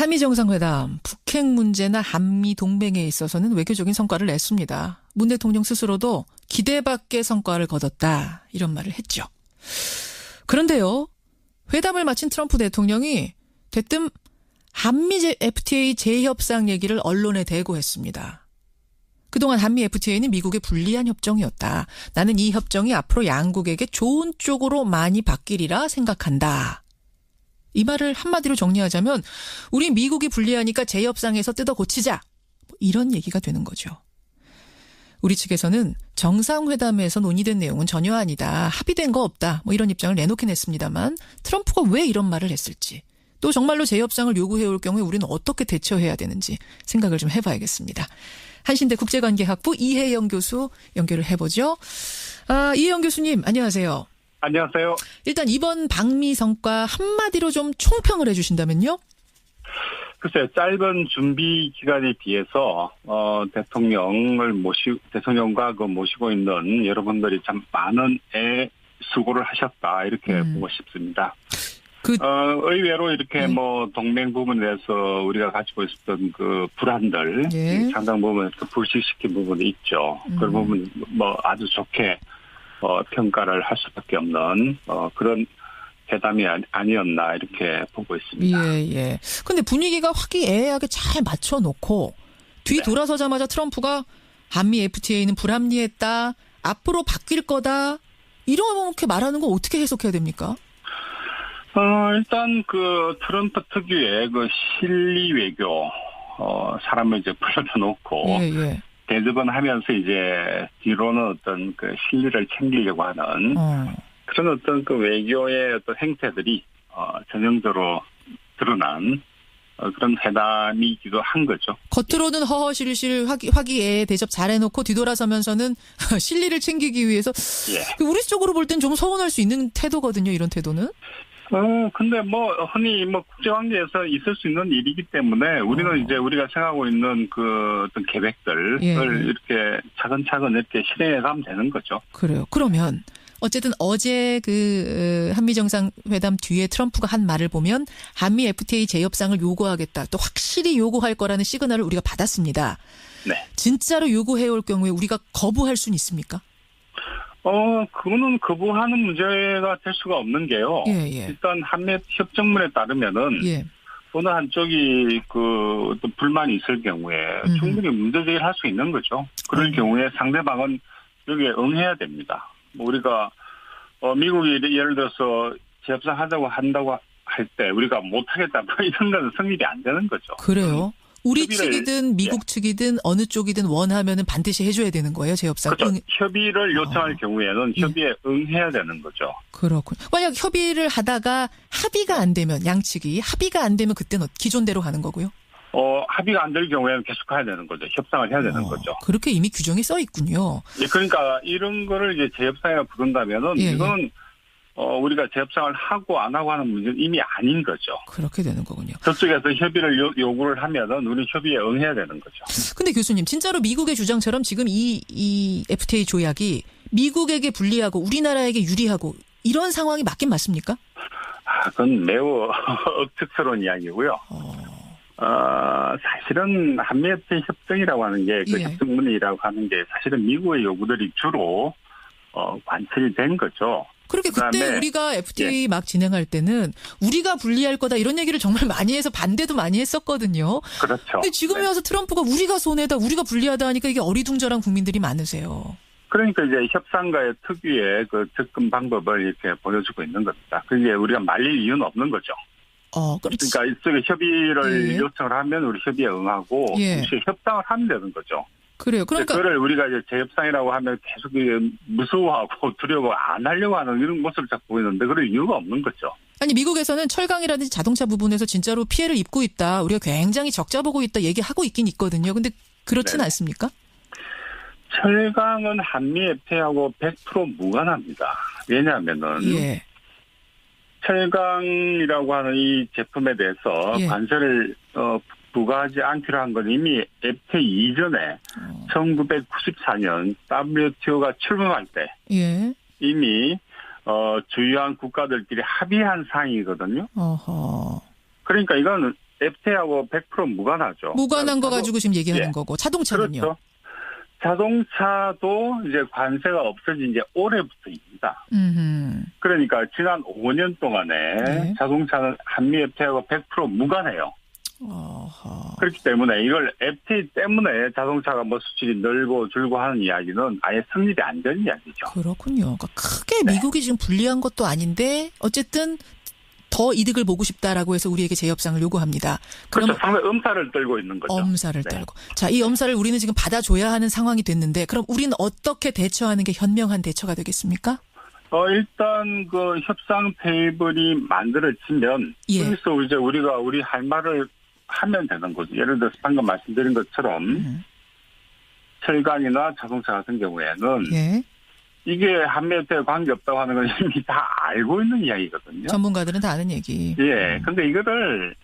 한미 정상회담, 북핵 문제나 한미 동맹에 있어서는 외교적인 성과를 냈습니다. 문 대통령 스스로도 기대 밖의 성과를 거뒀다 이런 말을 했죠. 그런데요. 회담을 마친 트럼프 대통령이 대뜸 한미 FTA 재협상 얘기를 언론에 대고 했습니다. 그동안 한미 FTA는 미국의 불리한 협정이었다. 나는 이 협정이 앞으로 양국에게 좋은 쪽으로 많이 바뀌리라 생각한다. 이 말을 한마디로 정리하자면 우리 미국이 불리하니까 재협상에서 뜯어 고치자. 뭐 이런 얘기가 되는 거죠. 우리 측에서는 정상회담에서 논의된 내용은 전혀 아니다. 합의된 거 없다. 뭐 이런 입장을 내놓긴 했습니다만 트럼프가 왜 이런 말을 했을지 또 정말로 재협상을 요구해올 경우에 우리는 어떻게 대처해야 되는지 생각을 좀 해봐야겠습니다. 한신대 국제관계학부 이혜영 교수 연결을 해보죠. 아, 이혜영 교수님 안녕하세요. 안녕하세요. 일단 이번 방미 성과 한마디로 좀 총평을 해주신다면요? 글쎄요, 짧은 준비 기간에 비해서, 어, 대통령을 모시, 대통령과 그 모시고 있는 여러분들이 참 많은 애 수고를 하셨다, 이렇게 음. 보고 싶습니다. 그, 어, 의외로 이렇게 네. 뭐, 동맹 부분에 대해서 우리가 가지고 있었던 그 불안들, 예. 상당 부분에서 불식시킨 부분이 있죠. 음. 그 부분, 뭐, 아주 좋게, 어, 평가를 할 수밖에 없는, 어, 그런 회담이 아니었나 이렇게 보고 있습니다. 예, 예. 근데 분위기가 화기애애하게 잘 맞춰놓고 뒤 네. 돌아서자마자 트럼프가 한미 FTA는 불합리했다. 앞으로 바뀔 거다. 이렇게 말하는 거 어떻게 해석해야 됩니까? 어, 일단 그 트럼프 특유의 그 실리 외교, 어, 사람을 이제 불러다 놓고. 예, 예. 대접은 하면서 이제 뒤로는 어떤 그 실리를 챙기려고 하는 어. 그런 어떤 그 외교의 어떤 행태들이 어, 전형적으로 드러난 어, 그런 회담이기도 한 거죠. 겉으로는 허허실실 화기, 화기에 대접 잘해놓고 뒤돌아서면서는 실리를 챙기기 위해서 예. 그 우리 쪽으로 볼 땐 좀 서운할 수 있는 태도거든요. 이런 태도는. 어, 근데 뭐, 흔히 뭐, 국제관계에서 있을 수 있는 일이기 때문에 우리는 어. 이제 우리가 생각하고 있는 그 어떤 계획들을 예. 이렇게 차근차근 이렇게 실행해 가면 되는 거죠. 그래요. 그러면 어쨌든 어제 그 어, 한미 정상회담 뒤에 트럼프가 한 말을 보면 한미 FTA 재협상을 요구하겠다. 또 확실히 요구할 거라는 시그널을 우리가 받았습니다. 네. 진짜로 요구해 올 경우에 우리가 거부할 수는 있습니까? 어, 그거는 거부하는 문제가 될 수가 없는 게요. 예, 예. 일단 한미 협정문에 따르면은 예. 어느 한쪽이 그 불만이 있을 경우에 음. 충분히 문제 제기를 할 수 있는 거죠. 그럴 음. 경우에 상대방은 여기에 응해야 됩니다. 뭐 우리가 어 미국이 예를 들어서 재협상하자고 한다고 할 때 우리가 못하겠다 뭐 이런 거는 성립이 안 되는 거죠. 그래요? 우리 측이든 미국 예. 측이든 어느 쪽이든 원하면은 반드시 해줘야 되는 거예요, 재협상. 그렇죠. 응. 협의를 요청할 어. 경우에는 예. 협의에 예. 응해야 되는 거죠. 그렇군. 만약 협의를 하다가 합의가 안 되면 양측이 합의가 안 되면 그때는 기존대로 가는 거고요. 어, 합의가 안 될 경우에는 계속 가야 되는 거죠. 협상을 해야 되는 어, 거죠. 그렇게 이미 규정이 써 있군요. 예, 그러니까 이런 거를 이제 재협상이라 부른다면은 예, 예. 이거는 어, 우리가 재협상을 하고 안 하고 하는 문제는 이미 아닌 거죠. 그렇게 되는 거군요. 저쪽에서 협의를 요, 요구를 하면은 우리 협의에 응해야 되는 거죠. 근데 교수님, 진짜로 미국의 주장처럼 지금 이, 이 FTA 조약이 미국에게 불리하고 우리나라에게 유리하고 이런 상황이 맞긴 맞습니까? 아, 그건 매우 억측스러운 이야기고요. 어... 어, 사실은 한미협회 협정이라고 하는 게, 그 예. 협정문이라고 하는 게 사실은 미국의 요구들이 주로, 어, 관철이 된 거죠. 그렇게 그때 우리가 FTA 예. 막 진행할 때는 우리가 불리할 거다 이런 얘기를 정말 많이 해서 반대도 많이 했었거든요. 그렇죠. 근데 지금에 네. 와서 트럼프가 우리가 손해다, 우리가 불리하다 하니까 이게 어리둥절한 국민들이 많으세요. 그러니까 이제 협상가의 특유의 그 접근 방법을 이렇게 보여주고 있는 겁니다. 그게 우리가 말릴 이유는 없는 거죠. 어, 그렇지. 그러니까 이쪽에 협의를 예. 요청을 하면 우리 협의에 응하고 예. 협상을 하면 되는 거죠. 그래요. 그러니까 그거를 우리가 이제 재협상이라고 하면 계속 무서워하고 두려워 안 하려고 하는 이런 모습을 자꾸 보이는데 그럴 이유가 없는 거죠. 아니 미국에서는 철강이라든지 자동차 부분에서 진짜로 피해를 입고 있다. 우리가 굉장히 적자 보고 있다 얘기하고 있긴 있거든요. 근데 그렇진 네. 않습니까? 철강은 한미 FTA하고 100% 무관합니다. 왜냐하면은 예. 철강이라고 하는 이 제품에 대해서 예. 관세를 어, 부과하지 않기로 한 건 이미 FTA 이전에 어. 1994년 WTO가 출범할 때 예. 이미 어, 주요한 국가들끼리 합의한 사항이거든요. 어허. 그러니까 이건 FTA하고 100% 무관하죠. 무관한 거 가지고 지금 얘기하는 예. 거고 자동차는요. 그렇죠. 자동차도 이제 관세가 없어진 게 올해부터입니다. 음흠. 그러니까 지난 5년 동안에 네. 자동차는 한미 FTA하고 100% 무관해요. 어허. 그렇기 때문에 이걸 FTA 때문에 자동차가 뭐 수출이 늘고 줄고 하는 이야기는 아예 성립이 안 되는 이야기죠. 그렇군요. 그러니까 크게 네. 미국이 지금 불리한 것도 아닌데 어쨌든 더 이득을 보고 싶다라고 해서 우리에게 재협상을 요구합니다. 그럼 그렇죠. 상당히 엄살을 떨고 있는 거죠. 엄살을 네. 떨고. 자, 이 엄살을 우리는 지금 받아줘야 하는 상황이 됐는데 그럼 우리는 어떻게 대처하는 게 현명한 대처가 되겠습니까? 어, 일단 그 협상 테이블이 만들어지면 예. 여기서 이제 우리가 우리 할 말을 하면 되는 거죠. 예를 들어서 방금 말씀드린 것처럼 음. 철강이나 자동차 같은 경우에는 예. 이게 한미한테 관계 없다고 하는 건 이미 다 알고 있는 이야기거든요. 전문가들은 다 아는 얘기. 예. 근데 이거를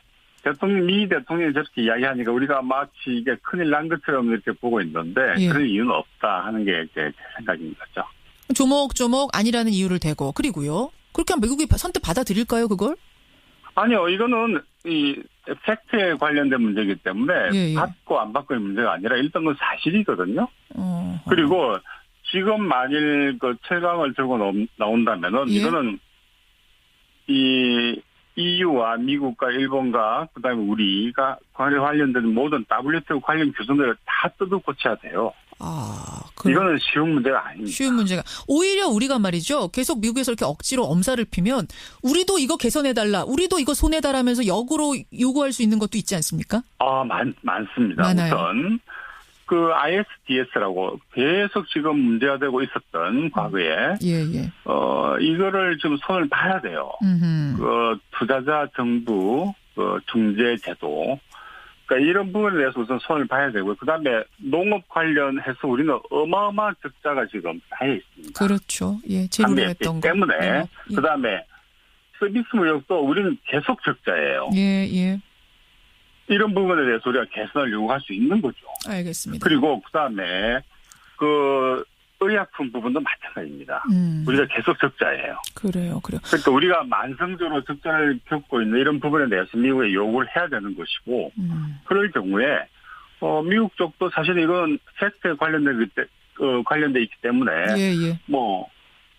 대통령, 미 대통령이 저렇게 이야기하니까 우리가 마치 이게 큰일 난 것처럼 이렇게 보고 있는데 예. 그럴 이유는 없다 하는 게 제 생각인 거죠. 조목조목 아니라는 이유를 대고 그리고요. 그렇게 하면 미국이 선뜻 받아들일까요, 그걸? 아니요, 이거는 이 팩트에 관련된 문제이기 때문에 예, 예. 받고 안 받고의 문제가 아니라 일단 은 사실이거든요. 어. 그리고 지금 만일 그 철강을 들고 나온- 나온다면은 예. 이거는 이 EU와 미국과 일본과 그다음에 우리가 관련 관련된 모든 WTO 관련 규정들을 다 뜯어 고쳐야 돼요. 아, 그 이거는 쉬운 문제가 아닙니다. 쉬운 문제가 오히려 우리가 말이죠. 계속 미국에서 이렇게 억지로 엄살을 피면 우리도 이거 개선해 달라, 우리도 이거 손해 달라면서 역으로 요구할 수 있는 것도 있지 않습니까? 아, 많, 많습니다. 많아요. 우선, 그 ISDS라고 계속 지금 문제가 되고 있었던 과거에, 예, 예. 어, 이거를 좀 손을 봐야 돼요. 음. 그 투자자 정부, 그 중재 제도, 그러니까 이런 부분에 대해서 우선 손을 봐야 되고요. 그 다음에 농업 관련해서 우리는 어마어마한 적자가 지금 쌓여 있습니다. 그렇죠. 예, 거. 때문에. 예, 그 다음에 서비스 무역도 우리는 계속 적자예요. 예, 예. 이런 부분에 대해서 우리가 개선을 요구할 수 있는 거죠. 알겠습니다. 그리고 그다음에 그 의약품 부분도 마찬가지입니다. 음, 우리가 계속 적자예요. 그래요, 그래요. 그러니까 우리가 만성적으로 적자를 겪고 있는 이런 부분에 대해서 미국에 요구를 해야 되는 것이고 음, 그럴 경우에 어 미국 쪽도 사실 이건 팩트에 관련된 때 어, 관련돼 있기 때문에 예, 예. 뭐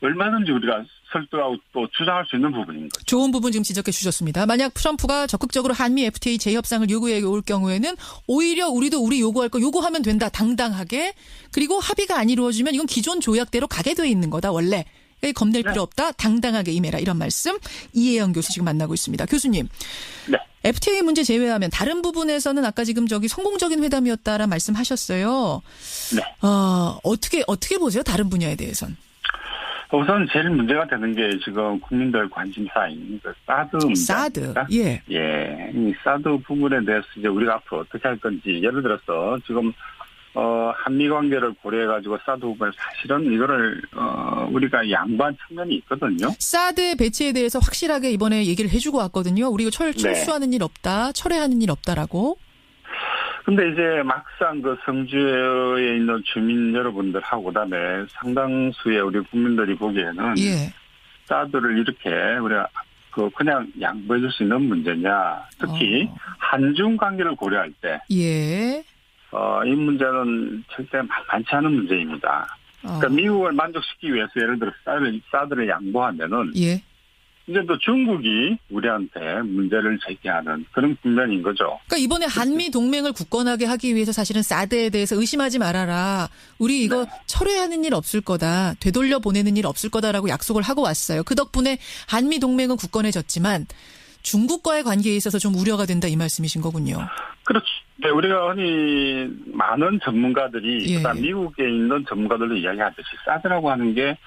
얼마든지 우리가 설득하고 또 주장할 수 있는 부분인 거죠. 좋은 부분 지금 지적해 주셨습니다. 만약 트럼프가 적극적으로 한미 FTA 재협상을 요구해 올 경우에는 오히려 우리도 우리 요구할 거 요구하면 된다. 당당하게. 그리고 합의가 안 이루어지면 이건 기존 조약대로 가게 돼 있는 거다. 원래. 겁낼 네. 필요 없다. 당당하게 임해라. 이런 말씀 이혜영 교수 지금 만나고 있습니다. 교수님. 네. FTA 문제 제외하면 다른 부분에서는 아까 지금 저기 성공적인 회담이었다라 말씀하셨어요. 네. 어, 어떻게 어떻게 보세요? 다른 분야에 대해선. 우선 제일 문제가 되는 게 지금 국민들 관심사인 그 사드 사드. 문제입니다. 예. 예, 이 사드 부분에 대해서 이제 우리가 앞으로 어떻게 할 건지 예를 들어서 지금 어 한미 관계를 고려해 가지고 사드 부분에 사실은 이거를 어 우리가 양보한 측면이 있거든요. 사드 배치에 대해서 확실하게 이번에 얘기를 해주고 왔거든요. 우리 철, 네. 철수하는 일 없다, 철회하는 일 없다라고. 근데 이제 막상 그 성주에 있는 주민 여러분들하고 그다음에 상당수의 우리 국민들이 보기에는 예. 사드를 이렇게 우리가 그 그냥 양보해 줄 수 있는 문제냐. 특히 어. 한중 관계를 고려할 때 예. 어, 이 문제는 절대 만만치 않은 문제입니다. 어. 그러니까 미국을 만족시키기 위해서 예를 들어 사드를, 사드를 양보하면은 예. 이제 또 중국이 우리한테 문제를 제기하는 그런 국면인 거죠. 그러니까 이번에 한미 동맹을 굳건하게 하기 위해서 사실은 사드에 대해서 의심하지 말아라. 우리 이거 네. 철회하는 일 없을 거다. 되돌려 보내는 일 없을 거다라고 약속을 하고 왔어요. 그 덕분에 한미 동맹은 굳건해졌지만 중국과의 관계에 있어서 좀 우려가 된다 이 말씀이신 거군요. 그렇죠. 네, 우리가 흔히 많은 전문가들이 예. 그다음 미국에 있는 전문가들도 이야기하듯이 사드라고 하는 게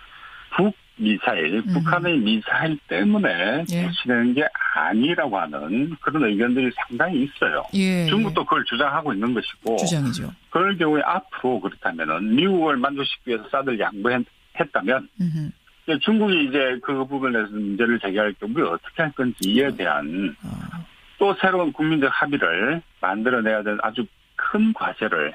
북 미사일, 음. 북한의 미사일 때문에 예. 조치되는 게 아니라고 하는 그런 의견들이 상당히 있어요. 예. 중국도 그걸 주장하고 있는 것이고 주장이죠. 그럴 경우에 앞으로 그렇다면은 미국을 만족시키기 위해서 사드를 양보했다면 음흠. 이제 중국이 이제 그 부분에서 문제를 제기할 경우에 어떻게 할 건지 이에 대한 어. 또 새로운 국민적 합의를 만들어내야 되는 아주 큰 과제를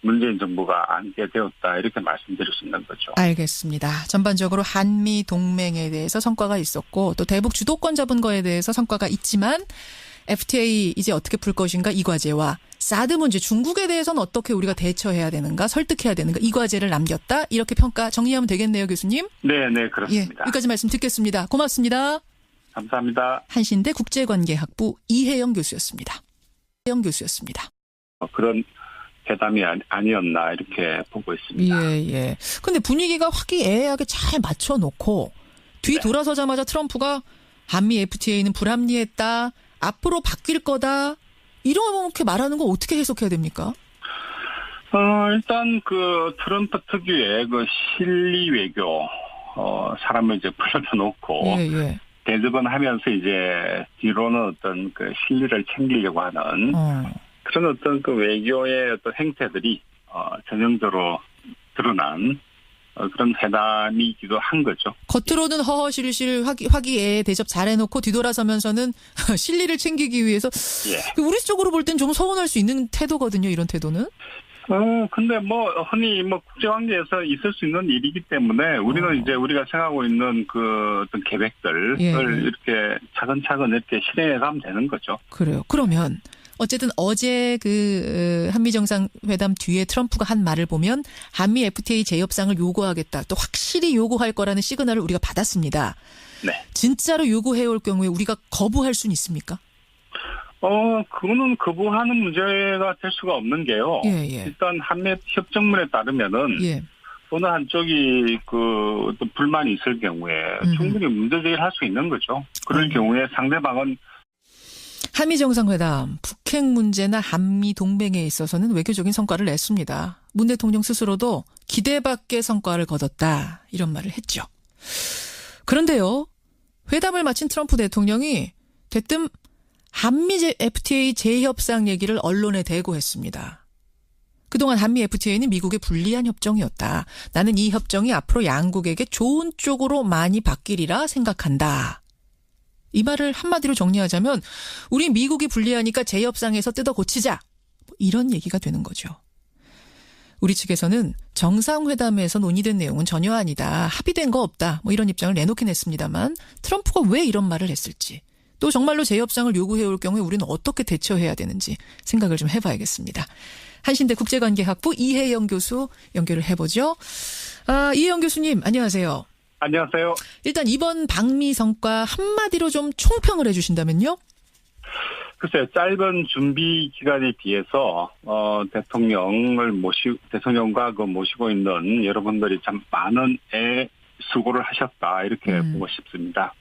문재인 정부가 안게 되었다 이렇게 말씀드릴 수 있는 거죠. 알겠습니다. 전반적으로 한미 동맹에 대해서 성과가 있었고 또 대북 주도권 잡은 거에 대해서 성과가 있지만 FTA 이제 어떻게 풀 것인가 이 과제와 사드 문제 중국에 대해서는 어떻게 우리가 대처해야 되는가 설득해야 되는가 이 과제를 남겼다 이렇게 평가 정리하면 되겠네요 교수님. 네, 네, 예, 그렇습니다. 여기까지 말씀 듣겠습니다. 고맙습니다. 감사합니다. 한신대 국제관계학부 이혜영 교수였습니다. 이혜영 교수였습니다. 어, 그런 회담이 아니- 아니었나 이렇게 보고 있습니다. 예, 예. 근데 분위기가 화기애애하게 잘 맞춰놓고 뒤 네. 돌아서자마자 트럼프가 한미 FTA는 불합리했다. 앞으로 바뀔 거다. 이렇게 말하는 거 어떻게 해석해야 됩니까? 어, 일단 그 트럼프 특유의 그 실리 외교, 어, 사람을 이제 불러다 놓고 예, 예. 대접은 하면서 이제 뒤로는 어떤 그 실리를 챙기려고 하는 어. 그런 어떤 그 외교의 어떤 행태들이 어, 전형적으로 드러난 어, 그런 회담이기도 한 거죠. 겉으로는 허허실실 화기, 화기애애 대접 잘해놓고 뒤돌아서면서는 실리를 챙기기 위해서 예. 우리 쪽으로 볼 땐 좀 서운할 수 있는 태도거든요. 이런 태도는. 어, 근데 뭐, 흔히 뭐, 국제관계에서 있을 수 있는 일이기 때문에 우리는 어. 이제 우리가 생각하고 있는 그 어떤 계획들을 예. 이렇게 차근차근 이렇게 실행해 가면 되는 거죠. 그래요. 그러면 어쨌든 어제 그 어, 한미 정상회담 뒤에 트럼프가 한 말을 보면 한미 FTA 재협상을 요구하겠다. 또 확실히 요구할 거라는 시그널을 우리가 받았습니다. 네. 진짜로 요구해 올 경우에 우리가 거부할 수는 있습니까? 어, 그거는 거부하는 문제가 될 수가 없는 게요. 예, 예. 일단 한미 협정문에 따르면은 예. 어느 한쪽이 그 어떤 불만이 있을 경우에 음. 충분히 문제 제기를 할 수 있는 거죠. 그럴 음. 경우에 상대방은 한미 정상회담, 북핵 문제나 한미 동맹에 있어서는 외교적인 성과를 냈습니다. 문 대통령 스스로도 기대 밖의 성과를 거뒀다. 이런 말을 했죠. 그런데요. 회담을 마친 트럼프 대통령이 대뜸 한미 제- FTA 재협상 얘기를 언론에 대고 했습니다. 그동안 한미 FTA는 미국의 불리한 협정이었다. 나는 이 협정이 앞으로 양국에게 좋은 쪽으로 많이 바뀌리라 생각한다. 이 말을 한마디로 정리하자면 우리 미국이 불리하니까 재협상에서 뜯어 고치자. 뭐 이런 얘기가 되는 거죠. 우리 측에서는 정상회담에서 논의된 내용은 전혀 아니다. 합의된 거 없다. 뭐 이런 입장을 내놓긴 했습니다만 트럼프가 왜 이런 말을 했을지 또 정말로 재협상을 요구해 올 경우에 우리는 어떻게 대처해야 되는지 생각을 좀 해봐야겠습니다. 한신대 국제관계학부 이혜영 교수 연결을 해보죠. 아, 이혜영 교수님 안녕하세요. 안녕하세요. 일단 이번 방미 성과 한마디로 좀 총평을 해주신다면요? 글쎄 짧은 준비 기간에 비해서 어, 대통령을 모시 대통령과 그 모시고 있는 여러분들이 참 많은 애 수고를 하셨다 이렇게 음. 보고 싶습니다.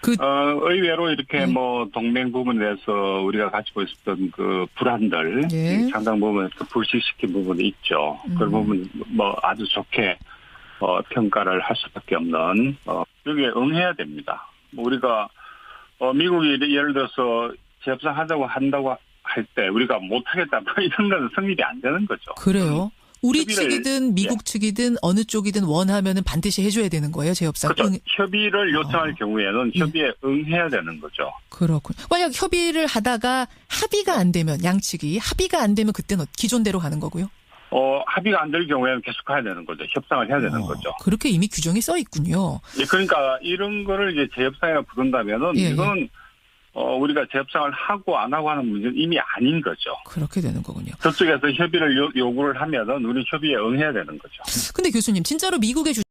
그- 어, 의외로 이렇게 네. 뭐 동맹 부분에 대해서 우리가 가지고 있었던 그 불안들 예. 상당 부분에서 불식시킨 부분이 있죠. 음. 그 부분 뭐 아주 좋게 어, 평가를 할 수밖에 없는 어, 여기에 응해야 됩니다. 뭐 우리가 어, 미국이 예를 들어서 재협상하자고 한다고 할 때 우리가 못하겠다 뭐 이런 건 성립이 안 되는 거죠. 그래요. 우리 협의를- 측이든 미국 측이든 어느 쪽이든 원하면은 반드시 해줘야 되는 거예요 재협상. 그렇죠. 응, 협의를 요청할 어. 경우에는 예. 협의에 응해야 되는 거죠. 그렇군. 만약 협의를 하다가 합의가 안 되면 양측이 합의가 안 되면 그때는 기존대로 가는 거고요. 어, 합의가 안 될 경우에는 계속 가야 되는 거죠. 협상을 해야 되는 어, 거죠. 그렇게 이미 규정이 써 있군요. 예, 그러니까 이런 거를 이제 재협상에 부른다면은 예, 예. 이거는 어, 우리가 재협상을 하고 안 하고 하는 문제는 이미 아닌 거죠. 그렇게 되는 거군요. 저쪽에서 협의를 요, 요구를 하면은 우리 협의에 응해야 되는 거죠. 근데 교수님 진짜로 미국의 주